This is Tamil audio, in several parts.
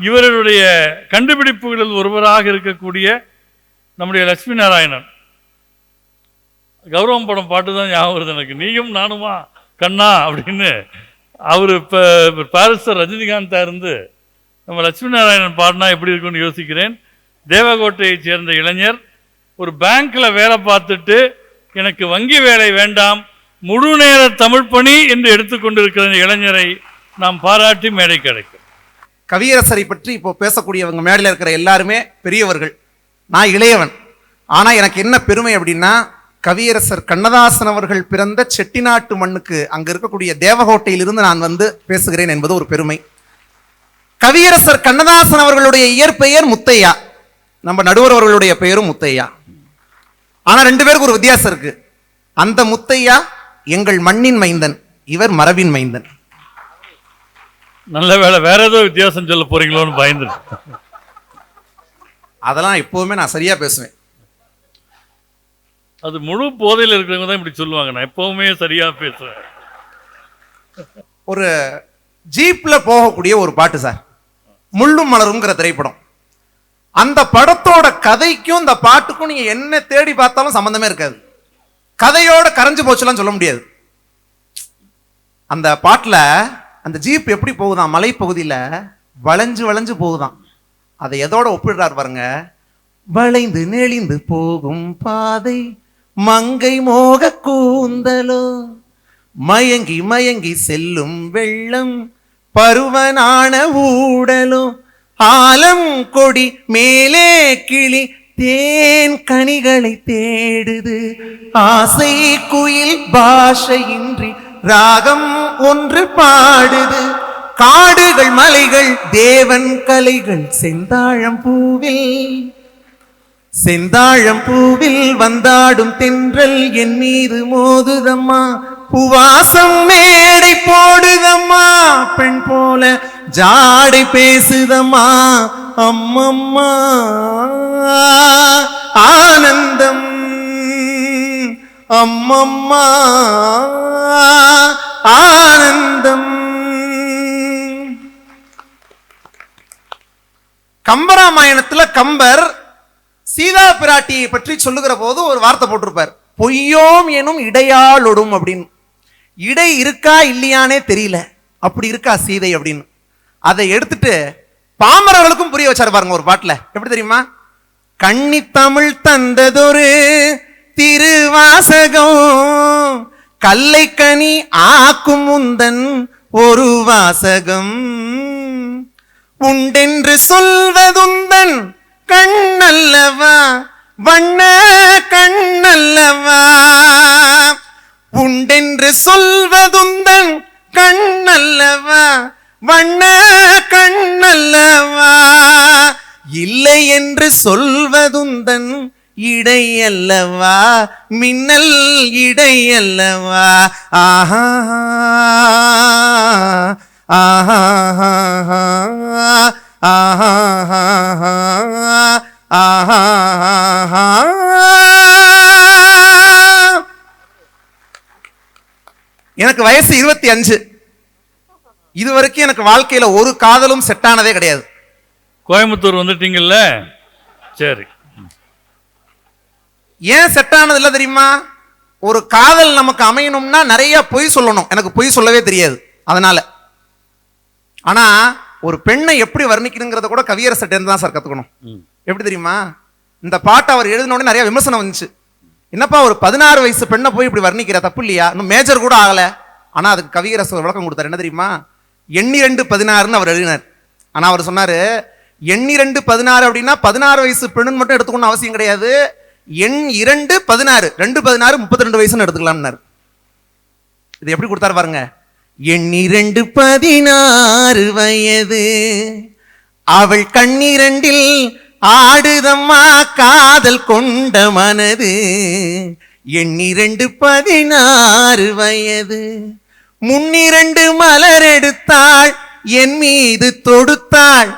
இவருடைய கண்டுபிடிப்புகளில் ஒருவராக இருக்கக்கூடிய நம்முடைய லட்சுமி நாராயணன். கௌரவம் படம் பாட்டு தான் ஞாபகம் வருது எனக்கு. நீயும் நானுமா? கண்ணா? அப்படின்னு அவர் இப்போ பாரிஸ்டர் ரஜினிகாந்தாக இருந்து நம்ம லட்சுமி நாராயணன் பாடினா எப்படி இருக்கும்னு யோசிக்கிறேன். தேவகோட்டையைச் சேர்ந்த இளைஞர் ஒரு பேங்க்கில் வேலை பார்த்துட்டு எனக்கு வங்கி வேலை வேண்டாம் முழு நேர தமிழ் பணி என்று எடுத்துக்கொண்டிருக்கிற இளைஞரை நாம் பாராட்டி மேடை கிடைக்கும் கவியரசரை பற்றி இப்போ பேசக்கூடியவங்க மேடையில் இருக்கிற எல்லாருமே பெரியவர்கள். நான் இளையவன். ஆனால் எனக்கு என்ன பெருமை அப்படின்னா கவியரசர் கண்ணதாசன் அவர்கள் பிறந்த செட்டிநாட்டு மண்ணுக்கு அங்கே இருக்கக்கூடிய தேவகோட்டையிலிருந்து நான் வந்து பேசுகிறேன் என்பது ஒரு பெருமை. கவியரசர் கண்ணதாசன் அவர்களுடைய இயற்பெயர் முத்தையா. நம்ம நடுவர் அவர்களுடைய பெயரும் முத்தையா. ஆனால் ரெண்டு பேருக்கு ஒரு வித்தியாசம் இருக்கு. அந்த முத்தையா எங்கள் மண்ணின் மைந்தன் இவர் மரபின் மைந்தன். நல்ல வேளை வேற ஏதோ வித்தியாசம் சொல்ல போறீங்களோன்னு பயந்துட்டு அதெல்லாம் எப்பவுமே நான் சரியா பேசுவேன். அது முழு போதையில் இருக்கிறவங்க தான் இப்படி சொல்லுவாங்க. நான் எப்பவுமே சரியா பேசுவேன். ஒரு ஜீப்ல போகக்கூடிய ஒரு பாட்டு சார். முள்ளும் மலருங்கிற திரைப்படம். அந்த படத்தோட கதைக்கும் இந்த பாட்டுக்கும் நீங்க என்ன தேடி பார்த்தாலும் சம்பந்தமே இருக்காது. கதையோட கரைஞ்சு போச்சுலாம் சொல்ல முடியாது. அந்த பாட்டுல அந்த ஜீப் எப்படி போகுதான் மலைப்பகுதியில வளைஞ்சு வளைஞ்சு போகுதாம் அதை எதோட ஒப்பிடுறார் பாருங்க. வளைந்து நெளிந்து போகும் பாதை மங்கை மோக கூந்தலோ. மயங்கி மயங்கி செல்லும் வெள்ளம் பருவனான ஊடலோ. ஆலம் கொடி மேலே கிளி தேன் கனிகளை தேடுது. ஆசை குயில் பாஷையின்றி ராகம் ஒன்று பாடுது. காடுகள் மலைகள் தேவன் கலைகள் செந்தாழம் பூவில். செந்தாழம் பூவில் வந்தாடும் தென்றல் என் மீது மோதுதம்மா. புவாசம் மேடை போடுதம்மா. பெண் போல ஜாடை பேசுதம்மா. அம்மம்மா. ஆனந்தம். அம்மம்மா ஆனந்தம். கம்பராமாயணத்துல கம்பர் சீதா பிராட்டியை பற்றி சொல்லுகிற போது ஒரு வார்த்தை போட்டிருப்பார். பொய்யோம் எனும் இடையாளொடும் அப்படின்னு. இடை இருக்கா இல்லையானே தெரியல. அப்படி இருக்கா சீதை அப்படின்னு. அதை எடுத்துட்டு பாமரர்களுக்கும் புரிய வச்சாரு பாருங்க ஒரு பாட்டில். எப்படி தெரியுமா? கன்னி தமிழ் தந்ததொரு திருவாசகம். கல்லை கனி ஆக்கும் முந்தன் ஒரு வாசகம். உண்டென்று சொல்வதுந்தன் கண்ணல்லவா? வண்ண கண்ணல்லவா? உண்டென்று சொல்வதுந்தன் கண்ணல்லவா? வண்ண கண்ணல்லவா? இல்லை என்று சொல்வதுந்தன் இடையல்லவா? மின்னல் இடையல்லவா? ஆஹா ஆஹா ஆஹா ஆஹா எனக்கு வயசு இருபத்தி அஞ்சு. இது வரைக்கும் எனக்கு வாழ்க்கையில ஒரு காதலும் செட் ஆனதே கிடையாது. கோயம்புத்தூர் வந்துட்டீங்கல்ல? சரி. ஏன் செட் ஆனது இல்லை தெரியுமா? ஒரு காதல் நமக்கு அமையணும்னா நிறைய பொய் சொல்லணும். எனக்கு பொய் சொல்லவே தெரியாது. அதனால. ஆனா ஒரு பெண்ணை எப்படி வர்ணிக்கணுங்கிறத கூட கவியரசர்ட்ட தான் சார் கத்துக்கணும். ம். எப்படி தெரியுமா? இந்த பாட்டை அவர் எழுதின உடனே நிறைய விமர்சனம் வந்துச்சு. என்னப்பா ஒரு பதினாறு வயசு பெண்ணை போய் இப்படி வர்ணிக்கிற? தப்பு இல்லையா? இன்னும் மேஜர் கூட ஆகல. ஆனா அதுக்கு கவியரசர் விளக்கம் கொடுத்தாரு. என்ன தெரியுமா? எண்ணிரண்டு பதினாறுன்னு அவர் எழுதினார். ஆனா அவர் சொன்னாரு எண்ணிரண்டு பதினாறு அப்படின்னா பதினாறு வயசு பெண்ணுன்னு மட்டும் எடுத்துக்கணும் அவசியம் கிடையாது. எண் இரண்டு பதினாறு. ரெண்டு பதினாறு முப்பத்தி ரெண்டு வயசுன்னு எடுத்துக்கலாம்னாரு. இது எப்படி கொடுத்தாரு பாருங்க. எண்ணிரண்டு பதினாறு வயது. அவள் கண்ணிரண்டில் ஆடுதம்மா காதல் கொண்ட மனது. எண்ணிரண்டு பதினாறு வயது. முன்னிரண்டு மலர் எடுத்தாள் என் மீது தொடுத்தாள்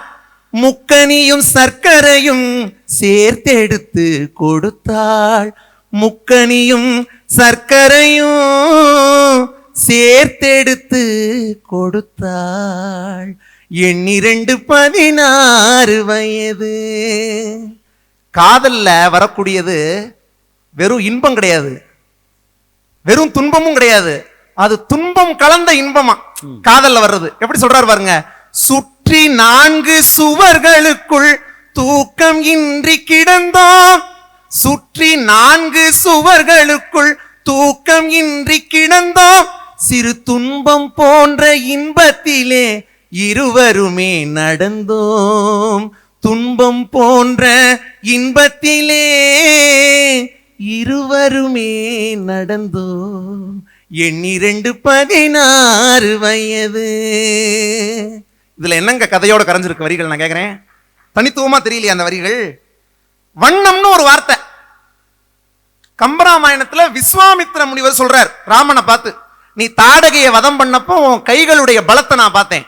முக்கனியும் சர்க்கரையும் சேர்த்தெடுத்து கொடுத்தாள். முக்கனியும் சர்க்கரையும் சேர்த்தெடுத்து கொடுத்தாள். எண்ணிரண்டு பதினாறு வயது. காதல்ல வரக்கூடியது வெறும் இன்பம் கிடையாது. வெறும் துன்பமும் கிடையாது. அது துன்பம் கலந்த இன்பமா? காதல்ல வர்றது. எப்படி சொல்றாரு பாருங்க? சுற்றி நான்கு சுவர்களுக்குள் தூக்கம் இன்றி கிடந்தோம் சுற்றி நான்கு சுவர்களுக்குள் தூக்கம் இன்றி கிடந்தோம் சிறு துன்பம் போன்ற இன்பத்திலே இருவருமே நடந்தோம். துன்பம் போன்ற இன்பத்திலே இருவருமே நடந்தோம். எண்ணிரண்டு பதினாறு வயது. இதுல என்னங்க கதையோட கரைஞ்சிருக்கு வரிகள் நான் கேட்குறேன் தனித்துவமா தெரியலையா அந்த வரிகள். வண்ணம்னு ஒரு வார்த்தை. கம்பராமாயணத்துல விஸ்வாமித்திர முனிவர் சொல்றார் ராமனை பார்த்து நீ தாடகையை வதம் பண்ணப்போ உன் கைகளுடைய பலத்தை நான் பார்த்தேன்.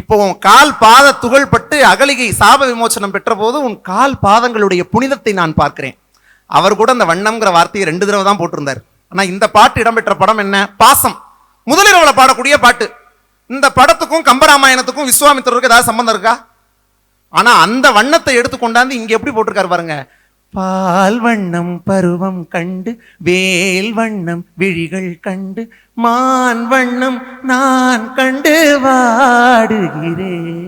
இப்போ உன் கால் பாத துகள் பட்டு அகலிகை சாப விமோச்சனம் பெற்ற போது உன் கால் பாதங்களுடைய புனிதத்தை நான் பார்க்கிறேன். அவர் கூட அந்த வண்ணம்ங்கிற வார்த்தையை ரெண்டு தடவை தான் போட்டிருந்தார். ஆனால் இந்த பாட்டு இடம்பெற்ற படம் என்ன? பாசம். முதலிரவில் பாடக்கூடிய பாட்டு. இந்த படத்துக்கும் கம்பராமாயணத்துக்கும் விஸ்வாமித்திரருக்கு ஏதாவது சம்பந்தம் இருக்கா? ஆனா அந்த வண்ணத்தை எடுத்து கொண்டாந்து இங்க எப்படி போட்டிருக்காரு பாருங்க. பால் வண்ணம் பருவம் கண்டு வேல் வண்ணம் விழிகள் கண்டு மான் வண்ணம் நான் கண்டு வாடுகிறேன்.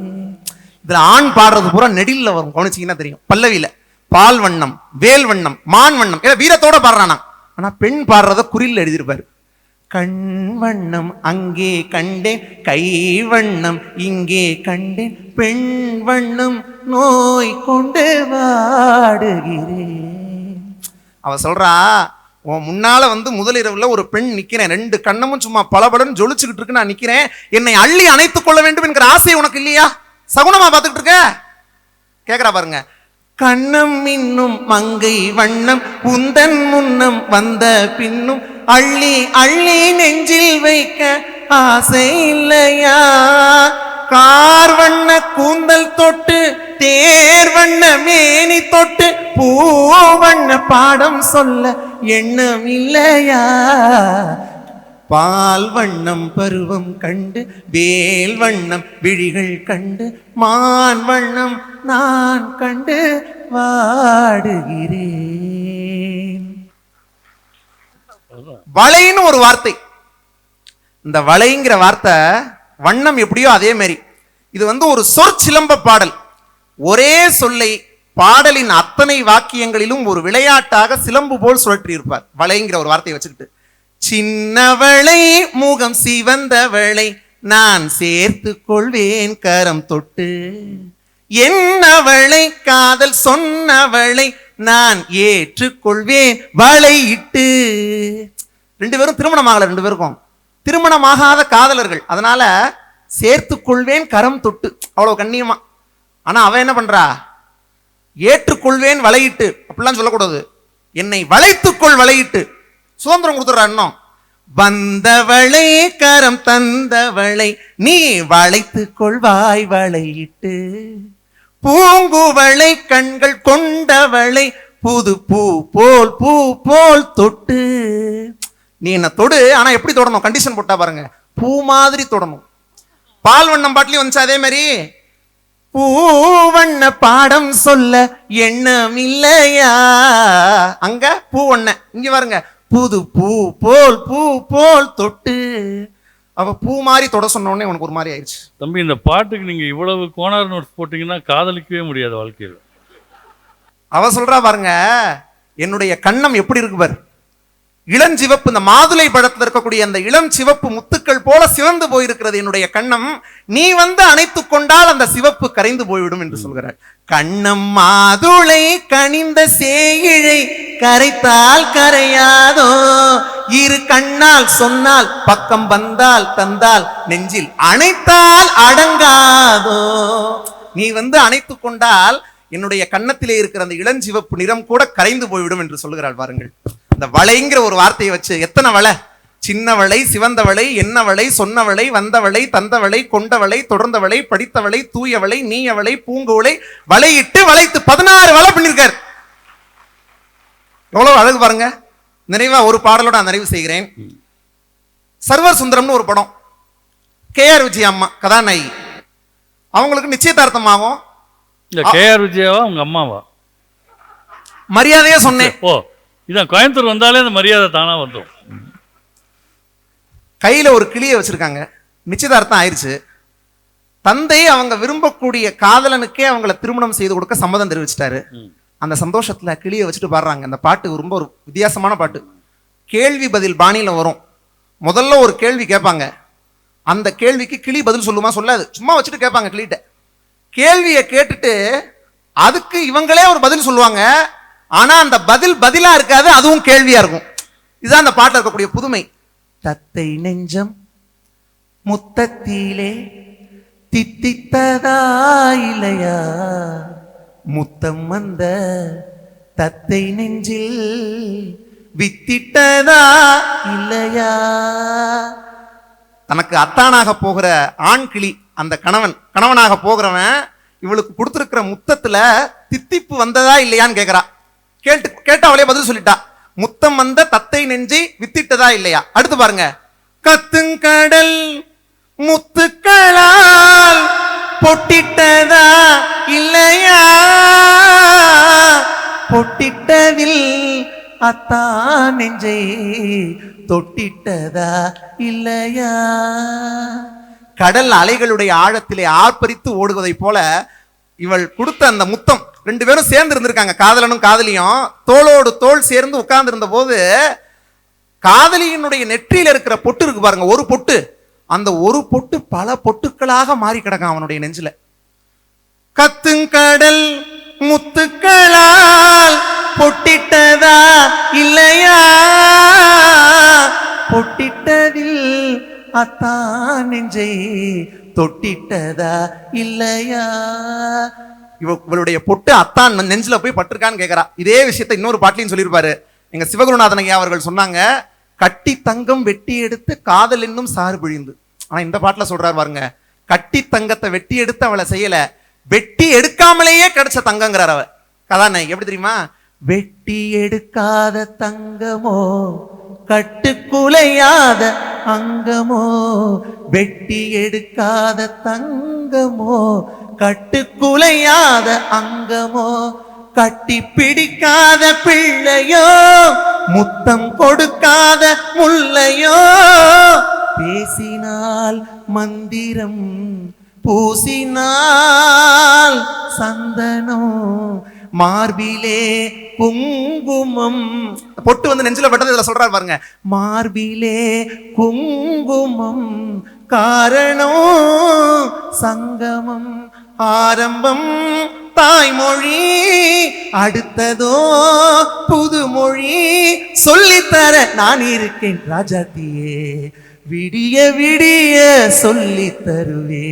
இதுல ஆண் பாடுறது பூரா நெடில்ல வரும் கவனிச்சீங்கன்னா தெரியும். பல்லவியில. பால் வண்ணம் வேல் வண்ணம் மான் வண்ணம். ஏன்னா வீரத்தோட பாடுறானா ஆனா பெண் பாடுறத குறில் எழுதியிருப்பாரு. கண் வண்ணம் அங்கே கண்டேன். கை வண்ணம் இங்கே கண்டேன். பெண் வண்ணம் நோய் கொண்டு வாடுகிறேன். அவ சொல்றா உன் முன்னால வந்து முதலிரவுல ஒரு பெண் நிக்கிறேன். ரெண்டு கண்ணமும் சும்மா பளபளன்னு ஜொலிச்சுக்கிட்டு இருக்கு நான் நிக்கிறேன். என்னை அள்ளி அணைத்துக் கொள்ள வேண்டும் என்கிற ஆசை உனக்கு இல்லையா? சகுனமா பார்த்துக்கிட்டு இருக்க? கேக்குறா பாருங்க. கண்ணம் இன்னும் மங்கை வண்ணம் உந்தன் முன்னம் வந்த பின்னும் அள்ளி அள்ளி நெஞ்சில் வைக்க ஆசை இல்லையா? கார் வண்ண கூந்தல் தொட்டு தேர் வண்ண மேனி தொட்டு பூ வண்ண பாடம் சொல்ல எண்ணம் இல்லையா? பால் வண்ணம் பருவம் கண்டு வேல் வண்ணம் விழிகள் கண்டு மான் வண்ணம் நான் கண்டு வாடுகிறேன். வளைன்னு ஒரு வார்த்தை. இந்த வளைங்கிற வார்த்தை வண்ணம் எப்படியோ அதே மாதிரி இது வந்து ஒரு சொற்சிலம்ப பாடல். ஒரே சொல்லை பாடலின் அத்தனை வாக்கியங்களிலும் ஒரு விளையாட்டாக சிலம்பு போல் சுழற்றி இருப்பார் வளைங்கிற ஒரு வார்த்தையை வச்சுக்கிட்டு. சின்னவளை முகம் சிவந்தவளை நான் சேர்த்து கொள்வேன் கரம் தொட்டு. என்னவளை காதல் சொன்னவளை நான் ஏற்றுக்கொள்வேன் வளையிட்டு. ரெண்டு பேரும் திருமணம் ஆகல ரெண்டு பேருக்கும். திருமணமாகாத காதலர்கள். அதனால சேர்த்து கொள்வேன் கரம் தொட்டு. அவ்வளோ கண்ணியமா. ஆனால் அவன் என்ன பண்றா? ஏற்றுக்கொள்வேன் வலையிட்டு. அப்படிலாம் சொல்லக்கூடாது. என்னை வளைத்துக்கொள் வலையிட்டு. சுதந்திரம் கொடுத்துட்றா இன்னும். வந்தவளை கரம் தந்தவளை நீ வளைத்துக் கொள்வாய் வளையிட்டு. பூங்குவளை கண்கள் கொண்டவளை புது பூ போல் பூ போல் தொட்டு. நீ என்ன தொடு ஆனா எப்படி தொடணும்? கண்டிஷன் போட்டா பாருங்க. பூ மாதிரி தொடணும். பால் வண்ணம் பாட்டிலையும் வந்துச்சு அதே மாதிரி? பூவண்ண பாடம் சொல்ல எண்ணம் இல்லையா? அங்க பூவண்ண இங்க பாருங்க. புது பூ போல் பூ போல் தொட்டு. அவ பூ மாதிரி தொட சொன்ன உடனே உனக்கு ஒரு மாதிரி ஆயிடுச்சு தம்பி இந்த பாட்டுக்கு நீங்க இவ்வளவு கோனார் நோட்ஸ் போட்டீங்கன்னா காதலிக்கவே முடியாது வாழ்க்கையில். அவ சொல்றா பாருங்க என்னுடைய கண்ணம் எப்படி இருக்கு பாரு? இளஞ்சிவப்பு இந்த மாதுளை பழத்தில் இருக்கக்கூடிய அந்த இளம் சிவப்பு முத்துக்கள் போல சிவந்து போயிருக்கிறது என்னுடைய கண்ணம். நீ வந்து அணைத்துக் கொண்டால் அந்த சிவப்பு கரைந்து போய்விடும் என்று சொல்கிறார். கண்ணம் மாதுளை கனிந்த சேயிழை கரைத்தால் கரையாதோ? இரு கண்ணால் சொன்னால் பக்கம் வந்தால் தந்தால் நெஞ்சில் அணைத்தால் அடங்காதோ? நீ வந்து அணைத்துக் கொண்டால் என்னுடைய கன்னத்திலே இருக்கிற அந்த இளஞ்சிவப்பு நிறம் கூட கரைந்து போய்விடும் என்று சொல்கிறாள் பாருங்கள். இந்த வளைங்கிற ஒரு வார்த்தையை வச்சு எத்தனை வளை? சின்னவளை சிவந்தவளை என்னவளை சொன்னவளை வந்தவளை தந்தவளை கொண்டவளை தொடர்ந்தவளை படித்தவளை தூயவளை நீயவளை பூங்குவளை வளையிட்டு வளைத்து பதினாறு வலை பண்ணிருக்கார். எவ்வளவு அழகு பாருங்க. நிறைவா ஒரு பாடலோட நான் நிறைவு செய்கிறேன். சர்வர் சுந்தரம்னு ஒரு படம். கே ஆர் விஜய் அம்மா கதாநாயகி. அவங்களுக்கு நிச்சயதார்த்தமாகும். இந்த கேஆர் விஜயாவா அம்மாவா? மரியாதையா சொன்னேன். ஓ. இதான் கோயம்புத்தூர் வந்தாலே அந்த மரியாதை தானா வந்துடும் கையில ஒரு கிளியை வச்சிருக்காங்க. நிச்சயதார்த்தம் ஆயிருச்சு. தந்தை அவங்க விரும்பக்கூடிய காதலனுக்கே அவங்கள திருமணம் செய்து கொடுக்க சம்மதம் தெரிவிச்சிட்டாரு. அந்த சந்தோஷத்துல கிளியை வச்சுட்டு பாடுறாங்க. அந்த பாட்டு ரொம்ப ஒரு வித்தியாசமான பாட்டு. கேள்வி பதில் பாணியில வரும். முதல்ல ஒரு கேள்வி கேட்பாங்க. அந்த கேள்விக்கு கிளி பதில் சொல்லுமா சொல்லாது. சும்மா வச்சுட்டு கேட்பாங்க கிளிகிட்ட. கேள்வியை கேட்டுட்டு அதுக்கு இவங்களே ஒரு பதில் சொல்லுவாங்க. ஆனா அந்த பதில் பதிலா இருக்காது அதுவும் கேள்வியா இருக்கும். இதுதான் அந்த பாட்டில் இருக்கக்கூடிய புதுமை. தத்தை நெஞ்சம் முத்தத்திலே தித்தித்ததா இல்லையா முத்தம் வந்த தத்தை நெஞ்சில் வித்திட்டதா இல்லையா தனக்கு அத்தானாக போகிற ஆண் கிளி அந்த கணவன் கணவனாக போகிறவன் இவளுக்கு கொடுத்துருக்கிற முத்தத்துல தித்திப்பு வந்ததா இல்லையான்னு கேக்குறா. கேட்டு கேட்டு அவளே பதில் சொல்லிட்டா. முத்தம் வந்த தத்தை நெஞ்சி வித்திட்டதா இல்லையா? அடுத்து பாருங்க. கத்துங்கடல் முத்துக்களால் பொட்டிட்டதா இல்லையா? பொட்டிட்டதில் அத்தா நெஞ்சை தொட்டிட்டதா இல்லையா? கடல் அலைகளுடைய ஆழத்திலே ஆர்ப்பரித்து ஓடுவதைப் போல இவள் கொடுத்த அந்த முத்தம் ரெண்டு பேரும் சேர்ந்து இருந்திருக்காங்க. காதலனும் காதலியும். தோளோடு தோல் சேர்ந்து உட்கார்ந்து போது காதலியினுடைய நெற்றியில இருக்கிற பொட்டு இருக்கு பாருங்க ஒரு பொட்டு. அந்த ஒரு பொட்டு பல பொட்டுக்களாக மாறி கிடக்கும் அவனுடைய நெஞ்சில். கத்துங்கடல் முத்துக்களால் பொட்டிட்டதா இல்லையா? பொட்டிட்டதில் அத்தான் நெஞ்சை தொட்டிட்டதா இல்லையா? இவ இவளுடைய பொட்டு அத்தான் நெஞ்சில போய் பட்டிருக்கான்னு கேட்கறா இதே விஷயத்த இன்னொரு பாட்டிலையும் சொல்லியிருப்பாரு. எங்க சிவகுருநாதன் ஐயா அவர்கள் சொன்னாங்க கட்டி தங்கம் வெட்டி எடுத்து காதல் என்னும் சாறு பிழிந்து. ஆனா இந்த பாட்டுல சொல்றாரு பாருங்க கட்டி தங்கத்தை வெட்டி எடுத்து அவளை செய்யல வெட்டி எடுக்காமலேயே கிடைச்ச தங்கங்கிறார் அவ. கதாநாயகி எப்படி தெரியுமா? வெட்டி எடுக்காத தங்கமோ கட்டுக்குலையாத அங்கமோ வெட்டி எடுக்காத தங்கமோ கட்டுக்குலையாத அங்கமோ கட்டி பிடிக்காத பிள்ளையோ முத்தம் கொடுக்காத முல்லையோ. பேசினால் மந்திரம் பூசினால் சந்தனம் மார்பிலே குங்குமம். பொட்டு வந்து நெஞ்சில பட்டது இதுல சொல்றாரு பாருங்க. மார்பிலே குங்குமம் காரணம் சங்கமம் ஆரம்பம் தாய்மொழி அடுத்ததோ புதுமொழி. சொல்லித்தர நான் இருக்கேன் ராஜாத்தியே விடிய விடிய சொல்லித் தருவே.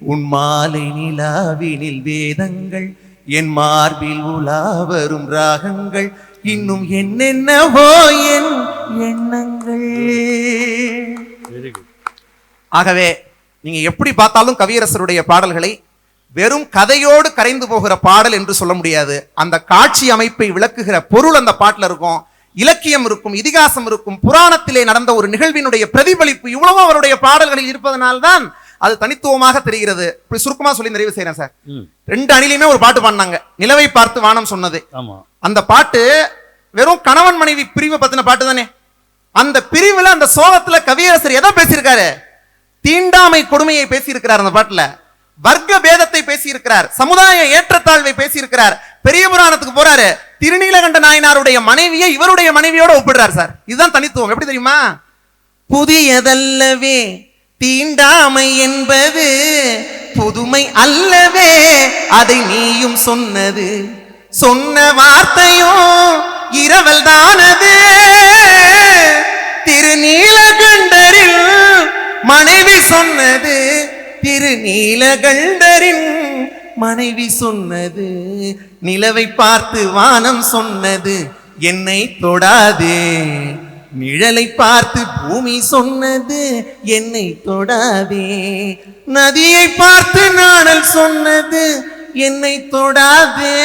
உன் மாலை நிலாவினில் வேதங்கள் என் மார்பில் உலா வரும் ராகங்கள் இன்னும் என்னென்னவோ என் எண்ணங்கள். ஆகவே நீங்க எப்படி பார்த்தாலும் கவியரசருடைய பாடல்களை வெறும் கதையோடு கரைந்து போகிற பாடல் என்று சொல்ல முடியாது. அந்த காட்சி அமைப்பை விளக்குகிற பொருள் அந்த பாட்டுல இருக்கும். இலக்கியம் இருக்கும் இதிகாசம் இருக்கும். புராணத்திலே நடந்த ஒரு நிகழ்வினுடைய பிரதிபலிப்பு இவ்வளவோ அவருடைய பாடல்களில் இருப்பதனால்தான் அது தனித்துவமாக தெரிகிறது. இப்படி சுருக்கமா சொல்லி நிறைவு செய்யறேன் சார். ரெண்டு அணிலையுமே ஒரு பாட்டு பாடினாங்க. நிலவை பார்த்து வானம் சொன்னது. அந்த பாட்டு வெறும் கணவன் மனைவி பிரிவை பத்தின பாட்டு தானே. அந்த பிரிவுல அந்த சோகத்துல கவியரசர் எதை பேசியிருக்காரு? தீண்டாமை கொடுமையை பேசியிருக்கிறார் அந்த பாட்டுல. வர்க்க பேதத்தை பேசியிருக்கிறார் சமுதாய ஏற்றத்தாழ்வை பேசியிருக்கிறார். பெரிய புராணத்துக்கு போறாரு. திருநீலகண்ட நாயனாருடைய மனைவியை இவருடைய மனைவியோட ஒப்பிடுறார் சார். இதுதான் தனித்துவம். எப்படி தெரியுமா? புதியதல்லவே தீண்டாமை என்பது புதுமை அல்லவே அதை நீயும் சொன்னது. சொன்ன வார்த்தையும் இரவல் தானது. திருநீலகண்டரில் மனைவி சொன்னது. திருநீலகண்டரின் மனைவி சொன்னது நிலவை பார்த்து வானம் சொன்னது என்னை தொடாதே. நிழலை பார்த்து பூமி சொன்னது என்னை தொடாதே. நதியை பார்த்து நாணல் சொன்னது என்னை தொடாதே.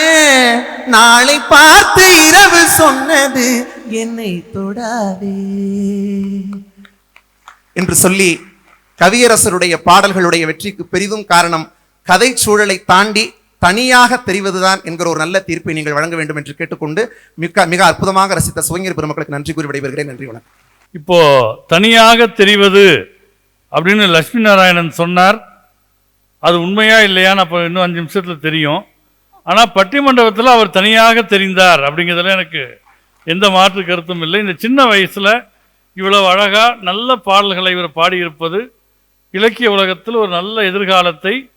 நாளை பார்த்து இரவு சொன்னது என்னை தொடாதே. என்று சொல்லி கவியரசருடைய பாடல்களுடைய வெற்றிக்கு பெரிதும் காரணம் கதை சூழலை தாண்டி தனியாக தெரிவதுதான் என்கிற ஒரு நல்ல தீர்ப்பை நீங்கள் வழங்க வேண்டும் என்று கேட்டுக்கொண்டு மிக மிக அற்புதமாக ரசித்த சுவங்கிரி பெருமக்களுக்கு நன்றி கூறி விடைபெறுகிறேன். நன்றி வணக்கம். இப்போ தனியாக தெரிவது அப்படின்னு லட்சுமி நாராயணன் சொன்னார். அது உண்மையா இல்லையான்னு அப்போ இன்னும் அஞ்சு நிமிஷத்தில் தெரியும். ஆனால் பட்டிமண்டபத்தில் அவர் தனியாக தெரிந்தார் அப்படிங்கிறதுல எனக்கு எந்த மாற்று கருத்தும் இல்லை. இந்த சின்ன வயசில் இவ்வளவு அழகாக நல்ல பாடல்களை இவர் பாடியிருப்பது இலக்கிய உலகத்தில் ஒரு நல்ல எதிர்காலத்தை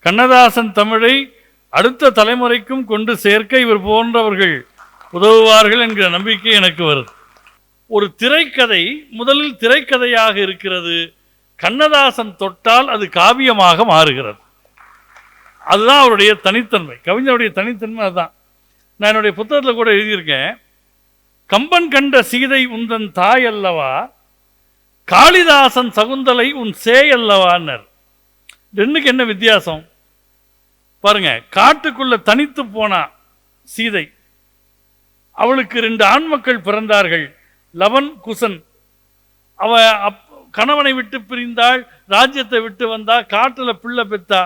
கண்ணதாசன் தமிழை அடுத்த தலைமுறைக்கும் கொண்டு சேர்க்க இவர் போன்றவர்கள் உதவுவார்கள் என்கிற நம்பிக்கை எனக்கு வருது. ஒரு திரைக்கதை முதலில் திரைக்கதையாக இருக்கிறது. கண்ணதாசன் தொட்டால் அது காவியமாக மாறுகிறது. அதுதான் அவருடைய தனித்தன்மை. கவிஞருடைய தனித்தன்மை அதுதான். நான் என்னுடைய புத்தகத்தில் கூட எழுதியிருக்கேன் கம்பன் கண்ட சீதை உந்தன் தாய் அல்லவா? காளிதாசன் சகுந்தலை உன் சேயல்லவான்னர் ரெண்டுக்கு என்ன வித்தியாசம்? பாருங்க காட்டுக்குள்ள தனித்து போனா சீதை. அவளுக்கு ரெண்டு ஆண் மக்கள் பிறந்தார்கள். லவன் குசன். அவ அப் கணவனை விட்டு பிரிந்தாள் ராஜ்யத்தை விட்டு வந்தா காட்டில் பிள்ளை பெத்தா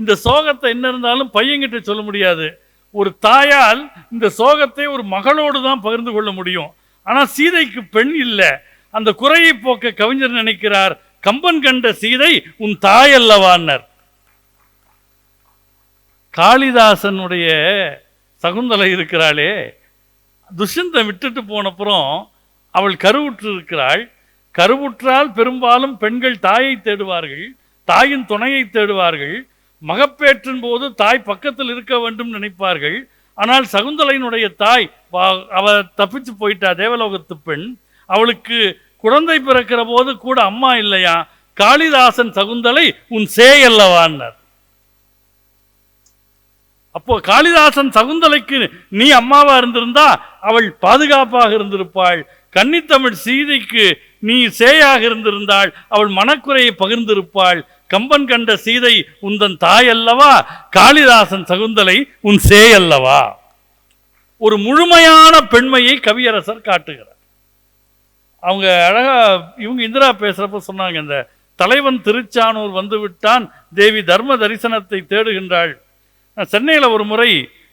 இந்த சோகத்தை என்ன இருந்தாலும் பையன்கிட்ட சொல்ல முடியாது. ஒரு தாயால் இந்த சோகத்தை ஒரு மகளோடு தான் பகிர்ந்து கொள்ள முடியும். ஆனால் சீதைக்கு பெண் இல்லை. அந்த குறையை போக்க கவிஞர் நினைக்கிறார் கம்பன் கண்ட சீதை உன் தாய் அல்லவான்னர். காளிதாசனுடைய சகுந்தலை இருக்கிறாளே துஷ்யந்தன் விட்டுட்டு போனப்புறம் அவள் கருவுற்று இருக்கிறாள். கருவுற்றால் பெரும்பாலும் பெண்கள் தாயை தேடுவார்கள் தாயின் துணையை தேடுவார்கள். மகப்பேற்றின் போது தாய் பக்கத்தில் இருக்க வேண்டும் நினைப்பார்கள். ஆனால் சகுந்தலையினுடைய தாய் வா- அவ தப்பிச்சு போயிட்டா தேவலோகத்து பெண். அவளுக்கு குழந்தை பிறக்கிற போது கூட அம்மா இல்லையா? காளிதாசன் சகுந்தலை உன் சேய் அல்லவான்னார். அப்போ காளிதாசன் சகுந்தலைக்கு நீ அம்மாவா இருந்திருந்தா அவள் பாதுகாப்பாக இருந்திருப்பாள். கன்னித்தமிழ் சீதைக்கு நீ சேயாக இருந்திருந்தாள். அவள் மனக்குறையை பகிர்ந்திருப்பாள். கம்பன் கண்ட சீதை உந்தன் தாய் அல்லவா? காளிதாசன் சகுந்தலை உன் சேய் அல்லவா? ஒரு முழுமையான பெண்மையை கவியரசர் காட்டுகிறார். அவங்க அழகாக இவங்க இந்திரா பேசுகிறப்ப சொன்னாங்க இந்த தலைவன் திருச்சானூர் வந்துவிட்டான் தேவி தர்ம தரிசனத்தை தேடுகின்றாள். சென்னையில் ஒரு முறை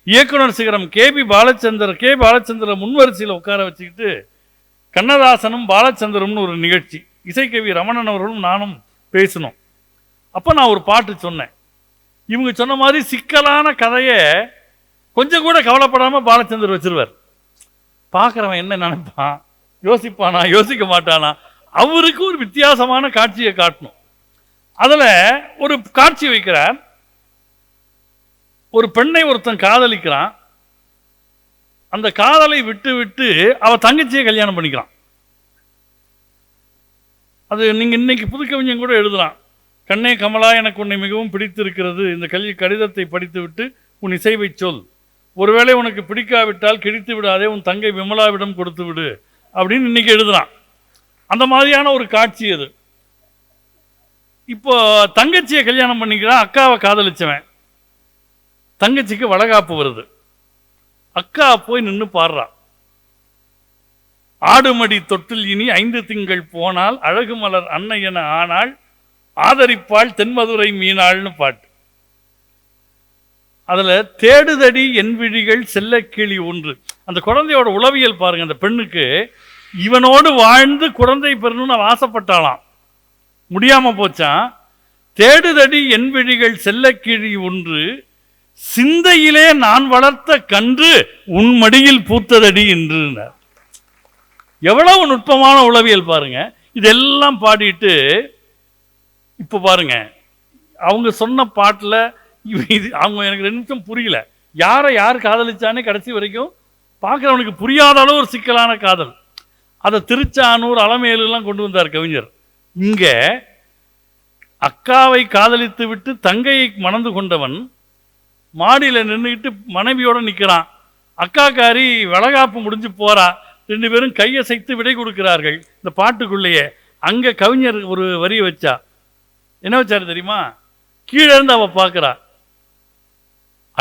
இயக்குனர் சிகரம் K B Balachander K Balachandra முன்வரிசையில் உட்கார வச்சுக்கிட்டு கண்ணதாசனும் பாலச்சந்தரும்னு ஒரு நிகழ்ச்சி. இசைக்கவி ரமணன் அவர்களும் நானும் பேசினோம். அப்போ நான் ஒரு பாட்டு சொன்னேன். இவங்க சொன்ன மாதிரி சிக்கலான கதையை கொஞ்சம் கூட கவலைப்படாமல் பாலச்சந்தர் வச்சிருவார். பார்க்குறவன் என்ன நினைப்பான்? யோசிப்பானா? யோசிக்க மாட்டானா? அவருக்கு ஒரு வித்தியாசமான காட்சியை காட்டணும். அதில் ஒரு காட்சி வைக்கிறார். ஒரு பெண்ணை ஒருத்தன் காதலிக்கிறான். அந்த காதலை விட்டு விட்டு அவ தங்கச்சியை கல்யாணம் பண்ணிக்கிறான். அது நீங்க இன்னைக்கு புது கவிஞன் கூட எழுதலாம். கண்ணே கமலா எனக்கு உன்னை மிகவும் பிடித்திருக்கிறது. இந்த கல்வி கடிதத்தை படித்துவிட்டு உன் இசைவை சொல். ஒருவேளை உனக்கு பிடிக்காவிட்டால் கிழித்து விடாதே உன் தங்கை விமலாவிடம் கொடுத்து விடு. அப்படின்னு இன்னைக்கு எழுதுறான். அந்த மாதிரியான ஒரு காட்சி அது. இப்போ தங்கச்சியை கல்யாணம் பண்ணிக்கிறான் அக்காவை காதலிச்சவன். தங்கச்சிக்கு வளகாப்பு வருது. அக்கா போய் நின்று பாடுறான் ஆடுமடி தொட்டில் இனி ஐந்து திங்கள் போனால் அழகு மலர் அன்னை என ஆனால் ஆதரிப்பாள் தென்மதுரை மீனாள்னு பாட்டு. அதுல தேடுதடி என் விழிகள் செல்லக்கிளி ஒன்று. அந்த குழந்தையோட உளவியல் பாருங்க அந்த பெண்ணுக்கு இவனோடு வாழ்ந்து குழந்தை பெறணும்னு அவன் ஆசைப்பட்டாளாம். முடியாம போச்சான் தேடுதடி என் விழிகள் செல்லக்கிழி ஒன்று சிந்தையிலே நான் வளர்த்த கன்று உன் மடியில் பூத்ததடி என்றுனார். எவ்வளவு நுட்பமான உளவியல் பாருங்க. இதெல்லாம் பாடிட்டு இப்போ பாருங்க. அவங்க சொன்ன பாட்டில் இது அவங்க எனக்கு ரெண்டு நிமிஷம் புரியல. யாரை யார் காதலிச்சானே கடைசி வரைக்கும் பார்க்குறவனுக்கு புரியாத அளவு ஒரு சிக்கலான காதல். அதை திருச்சானூர் அலமேலுலாம் கொண்டு வந்தார் கவிஞர். இங்கே அக்காவை காதலித்து விட்டு தங்கையை மணந்து கொண்டவன் மாடியில் நின்றுக்கிட்டு மனைவியோடு நிற்கிறான் அக்காக்காரி வளகாப்பு முடிஞ்சு போகிறா ரெண்டு பேரும் கையசைத்து விடை கொடுக்கிறார்கள். இந்த பாட்டுக்குள்ளேயே அங்கே கவிஞர் ஒரு வரியை வச்சா. என்ன வச்சாரு தெரியுமா? கீழே இருந்து அவள் பார்க்கறா.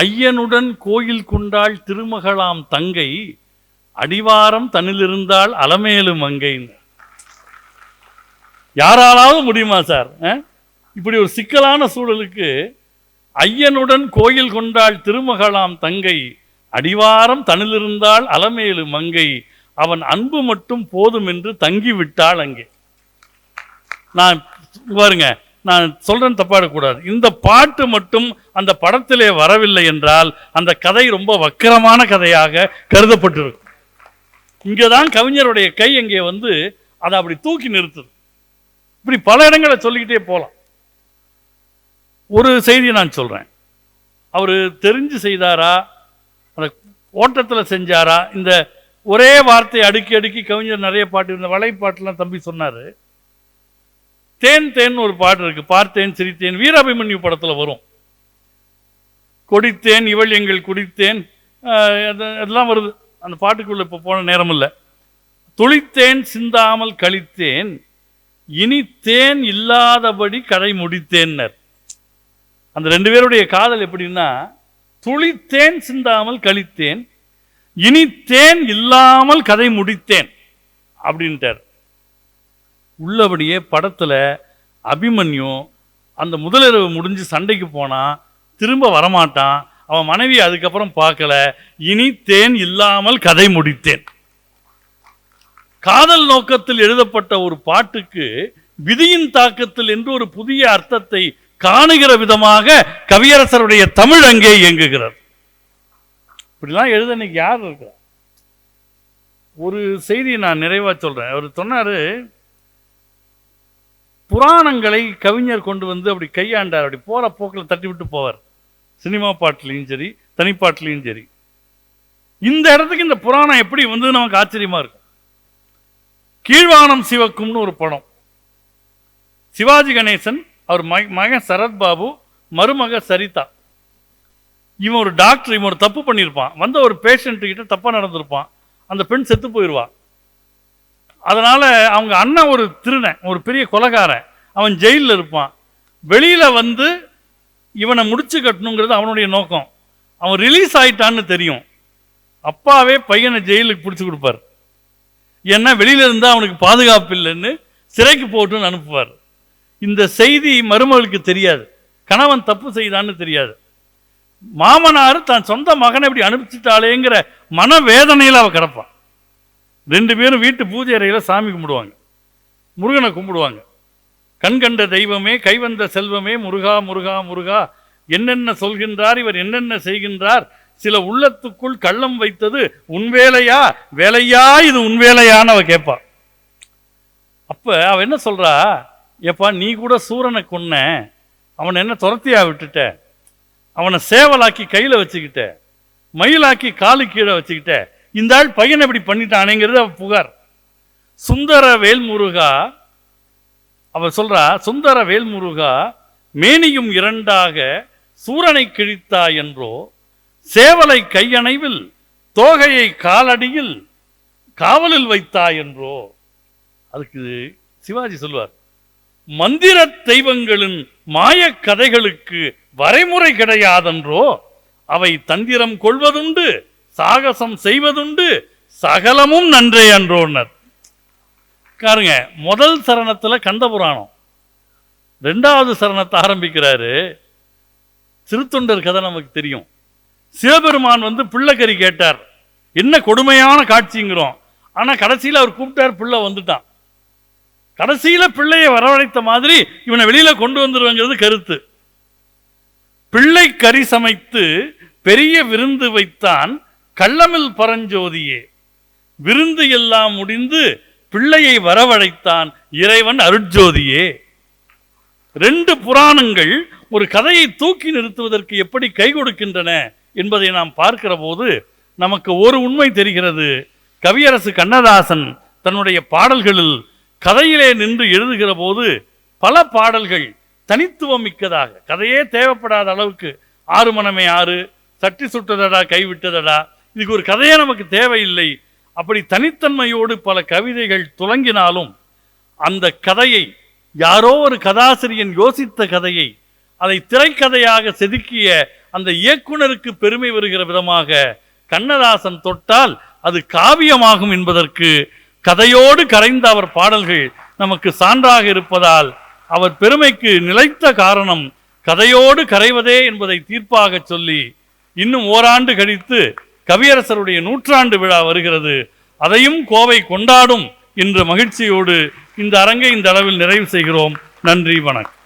ஐயனுடன் கோயில் கொண்டாள் திருமகளாம் தங்கை அடிவாரம் தன்னிலிருந்தால் அலமேலு மங்கைன்னு யாராலாவது முடியுமா சார்? இப்படி ஒரு சிக்கலான சூழலுக்கு ஐயனுடன் கோயில் கொண்டாள் திருமகளாம் தங்கை அடிவாரம் தனிலிருந்தாள் அலமேலு மங்கை அவன் அன்பு மட்டும் போதும் என்று தங்கி விட்டாள் அங்கே. நான் பாருங்க நான் சொல்கிறேன் தப்பாடக்கூடாது இந்த பாட்டு மட்டும் அந்த படத்திலே வரவில்லை என்றால் அந்த கதை ரொம்ப வக்கரமான கதையாக கருதப்பட்டிருக்கும். இங்கதான் கவிஞருடைய கை அங்கே வந்து அதை அப்படி தூக்கி நிறுத்துது. இப்படி பல இடங்களை சொல்லிக்கிட்டே போகலாம் ஒரு செய்தியை நான் சொல்றேன். அவர் தெரிஞ்சு செய்தாரா? அந்த ஓட்டத்தில் செஞ்சாரா? இந்த ஒரே வார்த்தையை அடுக்கி அடுக்கி கவிஞர் நிறைய பாட்டு இந்த வலைப்பாட்டுலாம் தம்பி சொன்னார். தேன் தேன் ஒரு பாட்டு இருக்கு. பார்த்தேன் சிரித்தேன். வீராபிமன்யு படத்தில் வரும். கொடித்தேன் இவள் எங்கள் குடித்தேன். அது- அதெல்லாம் வருது. அந்த பாட்டுக்குள்ள இப்போ போன நேரம் இல்லை துளித்தேன் சிந்தாமல் கழித்தேன். இனி தேன் இல்லாதபடி கடை முடித்தேன்னர். அந்த ரெண்டு பேருடைய காதல் எப்படின்னா துளித்தேன் சிந்தாமல் கழித்தேன். இனி தேன் இல்லாமல் கதை முடித்தேன். அப்படின்ட்டார். உள்ளபடியே படத்தில் அபிமன்யு அந்த முதலிரவு முடிஞ்சு சண்டைக்கு போனான் திரும்ப வரமாட்டான். அவன் மனைவி அதுக்கப்புறம் பார்க்கல. இனி தேன் இல்லாமல் கதை முடித்தேன். காதல் நோக்கத்தில் எழுதப்பட்ட ஒரு பாட்டுக்கு விதியின் தாக்கத்தில் என்று ஒரு புதிய அர்த்தத்தை காணுகிற விதமாக கவியரசருடைய தமிழ் அங்கே இயங்குகிறார் இப்படிலாம் எழுத இன்னைக்கு யார் இருக்கிறார் ஒரு செய்தியை நான் நிறைவாக சொல்கிறேன் அவர் சொன்னார் புராணங்களை கவிஞர் கொண்டு வந்து அப்படி கையாண்டார். அப்படி போகிற போக்கில் தட்டி விட்டு போவார். சினிமா பாட்டிலையும் சரி தனிப்பாட்டிலையும் சரி. இந்த இடத்துக்கு இந்த புராணம் எப்படி வந்து நமக்கு ஆச்சரியமாக இருக்கும். கீழ்வானம் சிவக்கும்னு ஒரு படம். சிவாஜி கணேசன் அவர் மக மகன் சரத்பாபு மருமக சரிதா. இவன் ஒரு டாக்டர் இவன் ஒரு தப்பு பண்ணியிருப்பான். வந்த ஒரு பேஷண்ட்டு கிட்ட தப்பாக நடந்திருப்பான். அந்த பெண் செத்து போயிடுவான் அதனால் அவங்க அண்ணன் ஒரு திருடன் ஒரு பெரிய கொலகாரன். அவன் ஜெயிலில் இருப்பான். வெளியில் வந்து இவனை முடிச்சு கட்டணுங்கிறது அவனுடைய நோக்கம். அவன் ரிலீஸ் ஆயிட்டான்னு தெரியும். அப்பாவே பையனை ஜெயிலுக்கு பிடிச்சி கொடுப்பார். ஏன்னா வெளியில இருந்தால் அவனுக்கு பாதுகாப்பு இல்லைன்னு சிறைக்கு போட்டுன்னு அனுப்புவார். இந்த செய்தி மருமகளுக்கு தெரியாது. கணவன் தப்பு செய்தான்னு தெரியாது. மாமனார் தான் சொந்த மகனை இப்படி அனுப்பிச்சிட்டாளேங்கிற மனவேதனையில் அவள் கிடப்பான். ரெண்டு பேரும் வீட்டு பூஜை அறையில் சாமி கும்பிடுவாங்க. முருகனை கும்பிடுவாங்க. கண் கண்ட தெய்வமே கைவந்த செல்வமே முருகா முருகா முருகா என்னென்ன சொல்கின்றார் இவர் என்னென்ன செய்கின்றார் சில உள்ளத்துக்குள் கள்ளம் வைத்தது உன் வேலையா இது உன்வேலையான்னு அவ கேட்பா அப்போ அவன் என்ன சொல்கிறா ஏப்பா நீ கூட சூரனை கொன்ன அவனை என்ன துரத்தியா விட்டுட்ட அவனை சேவலாக்கி கையில் வச்சுக்கிட்ட மயிலாக்கி காலு கீழே வச்சுக்கிட்ட இந்த ஆள் பையனை இப்படி பண்ணிட்டானேங்கிறது அவ புகார். சுந்தர வேல்முருகா அவர் சொல்றா சுந்தர வேல்முருகா மேனியும் இரண்டாக சூரனை கிழித்தா என்றோ சேவலை கையணைவில் தோகையை காலடியில் காவலில் வைத்தா என்றோ. அதுக்கு சிவாஜி சொல்வார் மந்திர தெய்வங்களின் மாய கதைகளுக்கு வரைமுறை கிடையாதென்றோ அவை தந்திரம் கொள்வதுண்டு சாகசம் செய்வதுண்டு சகலமும் நன்றே அன்றோன்னர் பாருங்க முதல் சரணத்துல கந்த புராணம் ரெண்டாவது சரணத்தை ஆரம்பிக்கிறாரு. சிறுத்தொண்டர் கதை நமக்கு தெரியும். சிவபெருமான் வந்து பிள்ளைக்கறி கேட்டார். என்ன கொடுமையான காட்சிங்கிறோம். ஆனா கடைசியில அவர் கூப்பிட்டார் பிள்ளை வந்துட்டான். கடைசியில பிள்ளையை வரவழைத்த மாதிரி இவனை வெளியில கொண்டு வந்துருவங்கிறது கருத்து. பிள்ளை கறி சமைத்து பெரிய விருந்து வைத்தான் கள்ளமில் பரஞ்சோதியே விருந்து எல்லாம் முடிந்து பிள்ளையை வரவழைத்தான் இறைவன் அருட்ஜோதியே. ரெண்டு புராணங்கள் ஒரு கதையை தூக்கி நிறுத்துவதற்கு எப்படி கை கொடுக்கின்றன என்பதை நாம் பார்க்கிற போது நமக்கு ஒரு உண்மை தெரிகிறது. கவியரசு கண்ணதாசன் தன்னுடைய பாடல்களில் கதையிலே நின்று எழுதுகிற போது பல பாடல்கள் தனித்துவம் மிக்கதாக கதையே தேவைப்படாத அளவுக்கு ஆறு மனமே ஆறு சட்டி சுட்டதடா கைவிட்டதடா இதுக்கு ஒரு கதையே நமக்கு தேவையில்லை. அப்படி தனித்தன்மையோடு பல கவிதைகள் துலங்கினாலும் அந்த கதையை யாரோ ஒரு கதாசிரியன் யோசித்த கதையை அதை திரைக்கதையாக செதுக்கிய அந்த இயக்குனருக்கு பெருமை வருகிற விதமாக கண்ணதாசன் தொட்டால் அது காவியமாகும் என்பதற்கு கதையோடு கரைந்த அவர் பாடல்கள் நமக்கு சான்றாக இருப்பதால் அவர் பெருமைக்கு நிலைத்த காரணம் கதையோடு கரைவதே என்பதை தீர்ப்பாக சொல்லி இன்னும் ஓராண்டு கழித்து கவியரசருடைய நூற்றாண்டு விழா வருகிறது. அதையும் கோவை கொண்டாடும் என்ற மகிழ்ச்சியோடு இந்த அரங்கை இந்த அளவில் நிறைவு செய்கிறோம். நன்றி வணக்கம்.